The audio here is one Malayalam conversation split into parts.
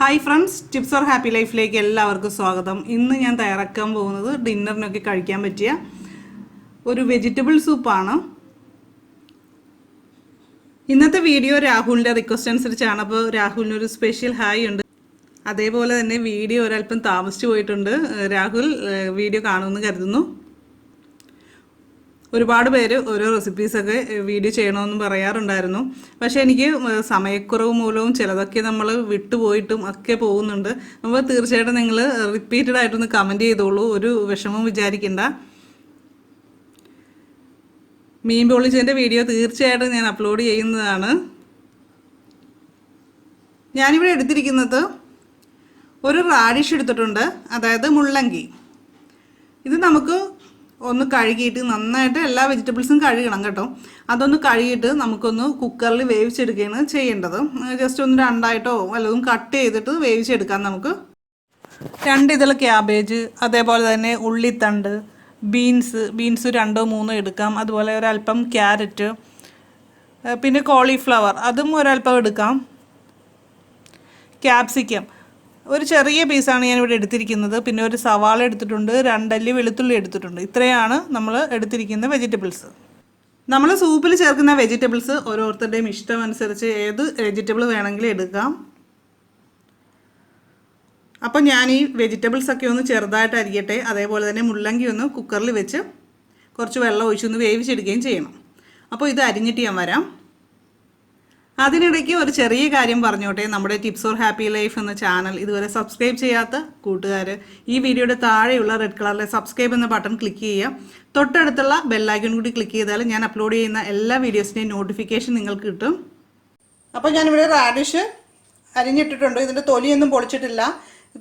Hi friends tips or happy ലൈഫിലേക്ക് എല്ലാവർക്കും സ്വാഗതം. ഇന്ന് ഞാൻ തയ്യാറാക്കാൻ പോകുന്നത് ഡിന്നറിനൊക്കെ കഴിക്കാൻ പറ്റിയ ഒരു വെജിറ്റബിൾ സൂപ്പാണ്. ഇന്നത്തെ വീഡിയോ രാഹുലിന്റെ റിക്വസ്റ്റ് അനുസരിച്ചാണ്. അപ്പോൾ രാഹുലിന് ഒരു സ്പെഷ്യൽ ഹായ് ഉണ്ട്. അതേപോലെ തന്നെ വീഡിയോ ഒരല്പം താമസിച്ചു പോയിട്ടുണ്ട്. രാഹുൽ വീഡിയോ കാണുമെന്ന് കരുതുന്നു. ഒരുപാട് പേര് ഓരോ റെസിപ്പീസൊക്കെ വീഡിയോ ചെയ്യണമെന്ന് പറയാറുണ്ടായിരുന്നു. പക്ഷേ എനിക്ക് സമയക്കുറവ് മൂലവും ചിലതൊക്കെ നമ്മൾ വിട്ടുപോയിട്ടും ഒക്കെ പോകുന്നുണ്ട്. അപ്പോൾ തീർച്ചയായിട്ടും നിങ്ങൾ റിപ്പീറ്റഡ് ആയിട്ടൊന്ന് കമന്റ് ചെയ്തോളൂ. ഒരു വിഷമം വിചാരിക്കണ്ട. മീൻ പൊളിച്ചതിന്റെ വീഡിയോ തീർച്ചയായിട്ടും ഞാൻ അപ്ലോഡ് ചെയ്യുന്നതാണ്. ഞാനിവിടെ എടുത്തിരിക്കുന്നത് ഒരു റാഡിഷ് എടുത്തിട്ടുണ്ട്. അതായത് മുള്ളങ്കി. ഇത് നമുക്ക് ഒന്ന് കഴുകിയിട്ട് നന്നായിട്ട് എല്ലാ വെജിറ്റബിൾസും കഴുകണം കേട്ടോ. അതൊന്ന് കഴുകിയിട്ട് നമുക്കൊന്ന് കുക്കറിൽ വേവിച്ചെടുക്കുകയാണ് ചെയ്യേണ്ടത്. ജസ്റ്റ് ഒന്ന് രണ്ടായിട്ടോ വല്ലതും കട്ട് ചെയ്തിട്ട് വേവിച്ചെടുക്കാം നമുക്ക്. രണ്ട് ഇതിൽ ക്യാബേജ് അതേപോലെ തന്നെ ഉള്ളിത്തണ്ട് ബീൻസ് ബീൻസ് രണ്ടോ മൂന്നോ എടുക്കാം. അതുപോലെ ഒരല്പം ക്യാരറ്റ് പിന്നെ കോളിഫ്ലവർ അതും ഒരല്പം എടുക്കാം. ക്യാപ്സിക്കം. ഒരു ചെറിയ പീസാണ് ഞാൻ ഇവിടെ എടുത്തിരിക്കുന്നത്. പിന്നെ ഒരു സവാള എടുത്തിട്ടുണ്ട് രണ്ടല്ലി വെളുത്തുള്ളി എടുത്തിട്ടുണ്ട്. ഇത്രയാണ് നമ്മൾ എടുത്തിരിക്കുന്ന വെജിറ്റബിൾസ് നമ്മൾ സൂപ്പിൽ ചേർക്കുന്ന വെജിറ്റബിൾസ് ഓരോരുത്തരുടെയും ഇഷ്ടം അനുസരിച്ച് ഏത് വെജിറ്റബിൾ വേണമെങ്കിലും എടുക്കാം. അപ്പോൾ ഞാൻ ഈ വെജിറ്റബിൾസ് ഒക്കെ ഒന്ന് ചെറുതായിട്ട് അരിയട്ടെ അതേപോലെ തന്നെ മുള്ളങ്കി ഒന്ന് കുക്കറിൽ വെച്ച് കുറച്ച് വെള്ളം ഒഴിച്ചൊന്ന് വേവിച്ചെടുക്കുകയും ചെയ്യണം. അപ്പോൾ ഇത് അരിഞ്ഞിട്ട് ഞാൻ വരാം. അതിനിടയ്ക്ക് ഒരു ചെറിയ കാര്യം പറഞ്ഞോട്ടെ. നമ്മുടെ ടിപ്സ് ഓർ ഹാപ്പി ലൈഫ് എന്ന ചാനൽ ഇതുവരെ സബ്സ്ക്രൈബ് ചെയ്യാത്ത കൂട്ടുകാർ ഈ വീഡിയോയുടെ താഴെയുള്ള റെഡ് കളറിലെ സബ്സ്ക്രൈബ് എന്ന ബട്ടൺ ക്ലിക്ക് ചെയ്യുക തൊട്ടടുത്തുള്ള ബെല്ലൈക്കൺ കൂടി ക്ലിക്ക് ചെയ്താൽ ഞാൻ അപ്ലോഡ് ചെയ്യുന്ന എല്ലാ വീഡിയോസിന്റെയും നോട്ടിഫിക്കേഷൻ നിങ്ങൾക്ക് കിട്ടും. അപ്പോൾ ഞാനിവിടെ റാഡിഷ് അരിഞ്ഞിട്ടിട്ടുണ്ട്. ഇതിന്റെ തൊലിയൊന്നും പൊളിച്ചിട്ടില്ല.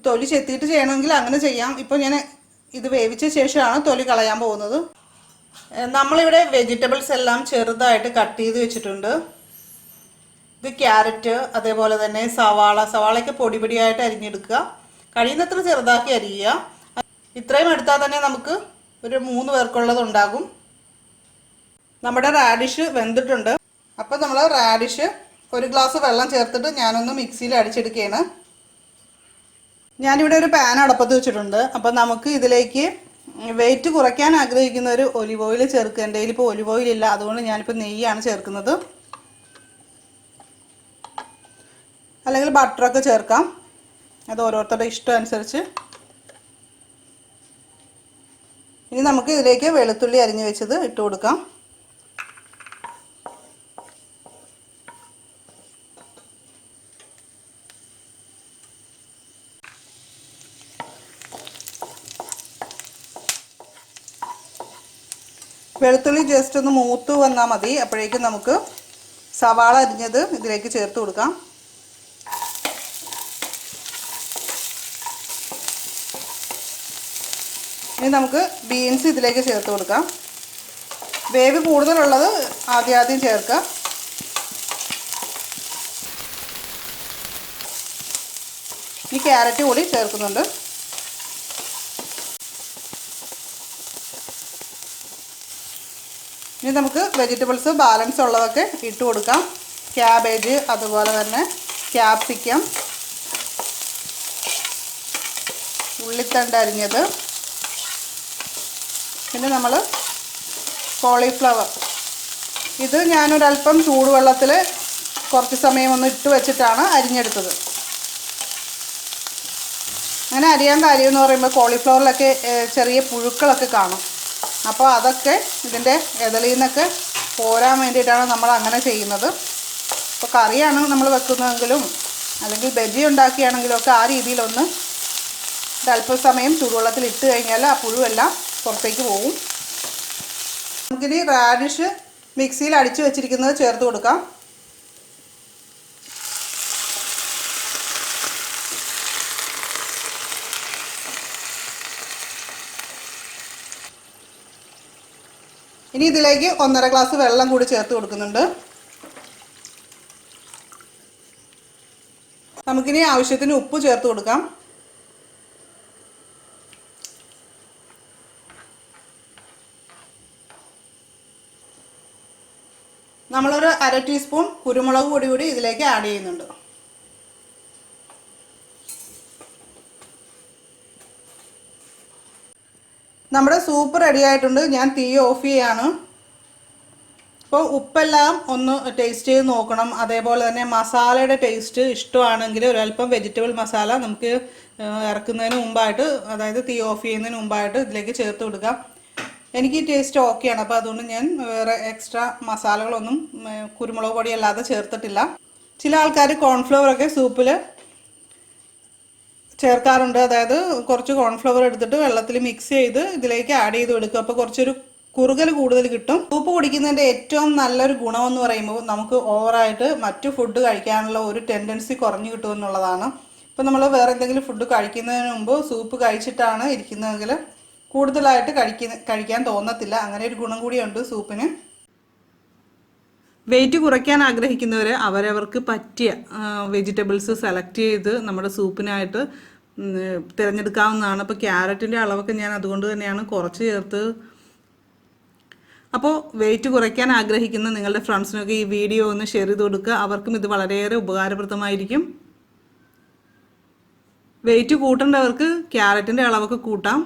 തൊലി ചെത്തിയിട്ട് ചെയ്യണമെങ്കിൽ അങ്ങനെ ചെയ്യാം. ഇപ്പോൾ ഞാൻ ഇത് വേവിച്ച ശേഷമാണ് തൊലി കളയാൻ പോകുന്നത്. നമ്മളിവിടെ വെജിറ്റബിൾസ് എല്ലാം ചെറുതായിട്ട് കട്ട് ചെയ്ത് വെച്ചിട്ടുണ്ട്. ഇത് ക്യാരറ്റ് അതേപോലെ തന്നെ സവാള. സവാളയൊക്കെ പൊടി പൊടിയായിട്ട് അരിഞ്ഞെടുക്കുക. കഴിയുന്നത്ര ചെറുതാക്കി അരിയുക. ഇത്രയും എടുത്താൽ തന്നെ നമുക്ക് ഒരു മൂന്ന് പേർക്കുള്ളത് ഉണ്ടാകും. നമ്മുടെ റാഡിഷ് വെന്തിട്ടുണ്ട്. അപ്പോൾ നമ്മൾ റാഡിഷ് ഒരു ഗ്ലാസ് വെള്ളം ചേർത്തിട്ട് ഞാനൊന്ന് മിക്സിയിൽ അടിച്ചെടുക്കുകയാണ്. ഞാനിവിടെ ഒരു പാൻ അടപ്പത്ത് വെച്ചിട്ടുണ്ട്. അപ്പോൾ നമുക്ക് ഇതിലേക്ക് വെയിറ്റ് കുറയ്ക്കാൻ ആഗ്രഹിക്കുന്ന ഒരു ഒലിവ് ഓയിൽ ചേർക്കുക. എന്റെ ഇപ്പോൾ ഒലിവ് ഓയിൽ ഇല്ല. അതുകൊണ്ട് ഞാനിപ്പോൾ നെയ്യാണ് ചേർക്കുന്നത്. അല്ലെങ്കിൽ ബട്ടറൊക്കെ ചേർക്കാം. അത് ഓരോരുത്തരുടെ ഇഷ്ടം അനുസരിച്ച്. ഇനി നമുക്ക് ഇതിലേക്ക് വെളുത്തുള്ളി അരിഞ്ഞു വെച്ചത് ഇട്ട് കൊടുക്കാം. വെളുത്തുള്ളി ജസ്റ്റ് ഒന്ന് മൂത്ത് വന്നാൽ മതി. അപ്പോഴേക്കും നമുക്ക് സവാള അരിഞ്ഞത് ഇതിലേക്ക് ചേർത്ത് കൊടുക്കാം. ഇനി നമുക്ക് ബീൻസ് ഇതിലേക്ക് ചേർത്ത് കൊടുക്കാം. വേവ് കൂടുതലുള്ളത് ആദ്യം ആദ്യം ചേർക്കാം ഈ ക്യാരറ്റ് കൂടി ചേർക്കുന്നുണ്ട്. ഇനി നമുക്ക് വെജിറ്റബിൾസ് ബാലൻസ് ഉള്ളതൊക്കെ ഇട്ട് കൊടുക്കാം. ക്യാബേജ് അതുപോലെ തന്നെ ക്യാപ്സിക്കം ഉള്ളിത്തണ്ട് അരിഞ്ഞത്. പിന്നെ നമ്മൾ കോളിഫ്ലവർ. ഇത് ഞാനൊരല്പം ചൂടുവെള്ളത്തിൽ കുറച്ച് സമയം ഒന്ന് ഇട്ട് വെച്ചിട്ടാണ് അരിഞ്ഞെടുത്തത്. അങ്ങനെ അരിയാൻ കാര്യം എന്ന് പറയുമ്പോൾ കോളിഫ്ലവറിലൊക്കെ ചെറിയ പുഴുക്കളൊക്കെ കാണും. അപ്പോൾ അതൊക്കെ ഇതിന്റെ ഇതളിയിൽ നിന്നൊക്കെ പോരാൻ വേണ്ടിയിട്ടാണ് നമ്മൾ അങ്ങനെ ചെയ്യുന്നത്. ഇപ്പോൾ കറിയാണ് നമ്മൾ വെക്കുന്നതെങ്കിലും അല്ലെങ്കിൽ ബജി ഉണ്ടാക്കിയാണെങ്കിലും ഒക്കെ ആ രീതിയിലൊന്ന് അല്പസമയം ചൂടുവെള്ളത്തിൽ ഇട്ട് കഴിഞ്ഞാൽ ആ പുഴുവെല്ലാം പുറത്തേക്ക് പോകും നമുക്കിനി റാഡിഷ് മിക്സിയിൽ അടിച്ചു വെച്ചിരിക്കുന്നത് ചേർത്ത് കൊടുക്കാം. ഇനി ഇതിലേക്ക് ഒന്നര ഗ്ലാസ് വെള്ളം കൂടി ചേർത്ത് കൊടുക്കുന്നുണ്ട്. നമുക്കിനി ആവശ്യത്തിന് ഉപ്പ് ചേർത്ത് കൊടുക്കാം. നമ്മളൊരു അര ടീസ്പൂൺ കുരുമുളക് പൊടി കൂടി ഇതിലേക്ക് ആഡ് ചെയ്യുന്നുണ്ട്. നമ്മുടെ സൂപ്പ് റെഡി ആയിട്ടുണ്ട്. ഞാൻ തീ ഓഫ് ചെയ്യാണ്. അപ്പോൾ ഉപ്പെല്ലാം ഒന്ന് ടേസ്റ്റ് ചെയ്ത് നോക്കണം. അതേപോലെ തന്നെ മസാലയുടെ ടേസ്റ്റ് ഇഷ്ടമാണെങ്കിൽ ഒരല്പം വെജിറ്റബിൾ മസാല നമുക്ക് ഇറക്കുന്നതിന് മുമ്പായിട്ട് അതായത് തീ ഓഫ് ചെയ്യുന്നതിന് മുമ്പായിട്ട് ഇതിലേക്ക് ചേർത്ത് കൊടുക്കാം. എനിക്ക് ടേസ്റ്റ് ഓക്കെയാണ് അപ്പോൾ അതുകൊണ്ട് ഞാൻ വേറെ എക്സ്ട്രാ മസാലകളൊന്നും കുരുമുളക് പൊടി അല്ലാതെ ചേർത്തിട്ടില്ല. ചില ആൾക്കാർ കോൺഫ്ലവർ ഒക്കെ സൂപ്പിൽ ചേർക്കാറുണ്ട്. അതായത് കുറച്ച് കോൺഫ്ലവർ എടുത്തിട്ട് വെള്ളത്തിൽ മിക്സ് ചെയ്ത് ഇതിലേക്ക് ആഡ് ചെയ്ത് കൊടുക്കും. അപ്പോൾ കുറച്ചൊരു കുറുകൽ കൂടുതൽ കിട്ടും. സൂപ്പ് കുടിക്കുന്നതിന്റെ ഏറ്റവും നല്ലൊരു ഗുണമെന്ന് പറയുമ്പോൾ നമുക്ക് ഓവറായിട്ട് മറ്റു ഫുഡ് കഴിക്കാനുള്ള ഒരു ടെൻഡൻസി കുറഞ്ഞു കിട്ടുമെന്നുള്ളതാണ്. ഇപ്പോൾ ഇപ്പം നമ്മൾ വേറെ എന്തെങ്കിലും ഫുഡ് കഴിക്കുന്നതിന് മുമ്പ് സൂപ്പ് കഴിച്ചിട്ടാണ് ഇരിക്കുന്നതെങ്കിൽ കൂടുതലായിട്ട് കഴിക്കുന്ന കഴിക്കാൻ തോന്നത്തില്ല. അങ്ങനെ ഒരു ഗുണം കൂടിയുണ്ട് സൂപ്പിന്. വെയിറ്റ് കുറയ്ക്കാൻ ആഗ്രഹിക്കുന്നവർ അവരവർക്ക് പറ്റിയ വെജിറ്റബിൾസ് സെലക്ട് ചെയ്ത് നമ്മുടെ സൂപ്പിനായിട്ട് തിരഞ്ഞെടുക്കാവുന്നതാണ്. അപ്പോൾ ക്യാരറ്റിന്റെ അളവൊക്കെ ഞാൻ അതുകൊണ്ട് തന്നെയാണ് കുറച്ച് ചേർത്ത്. അപ്പോൾ വെയിറ്റ് കുറയ്ക്കാൻ ആഗ്രഹിക്കുന്ന നിങ്ങളുടെ ഫ്രണ്ട്സിനൊക്കെ ഈ വീഡിയോ ഒന്ന് ഷെയർ ചെയ്ത് കൊടുക്കുക. അവർക്കും ഇത് വളരെയേറെ ഉപകാരപ്രദമായിരിക്കും. വെയിറ്റ് കൂട്ടേണ്ടവർക്ക് ക്യാരറ്റിന്റെ അളവൊക്കെ കൂട്ടാം.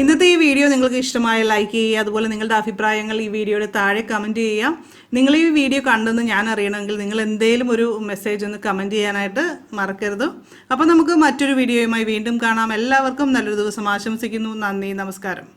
ഇന്നത്തെ ഈ വീഡിയോ നിങ്ങൾക്ക് ഇഷ്ടമായ ലൈക്ക് ചെയ്യുക അതുപോലെ നിങ്ങളുടെ അഭിപ്രായങ്ങൾ ഈ വീഡിയോയുടെ താഴെ കമന്റ് ചെയ്യുക. നിങ്ങൾ ഈ വീഡിയോ കണ്ടെന്ന് ഞാൻ അറിയണമെങ്കിൽ നിങ്ങൾ എന്തെങ്കിലും ഒരു മെസ്സേജ് ഒന്ന് കമന്റ് ചെയ്യാനായിട്ട് മറക്കരുത്. അപ്പോൾ നമുക്ക് മറ്റൊരു വീഡിയോയുമായി വീണ്ടും കാണാം. എല്ലാവർക്കും നല്ലൊരു ദിവസം ആശംസിക്കുന്നു. നന്ദി നമസ്കാരം.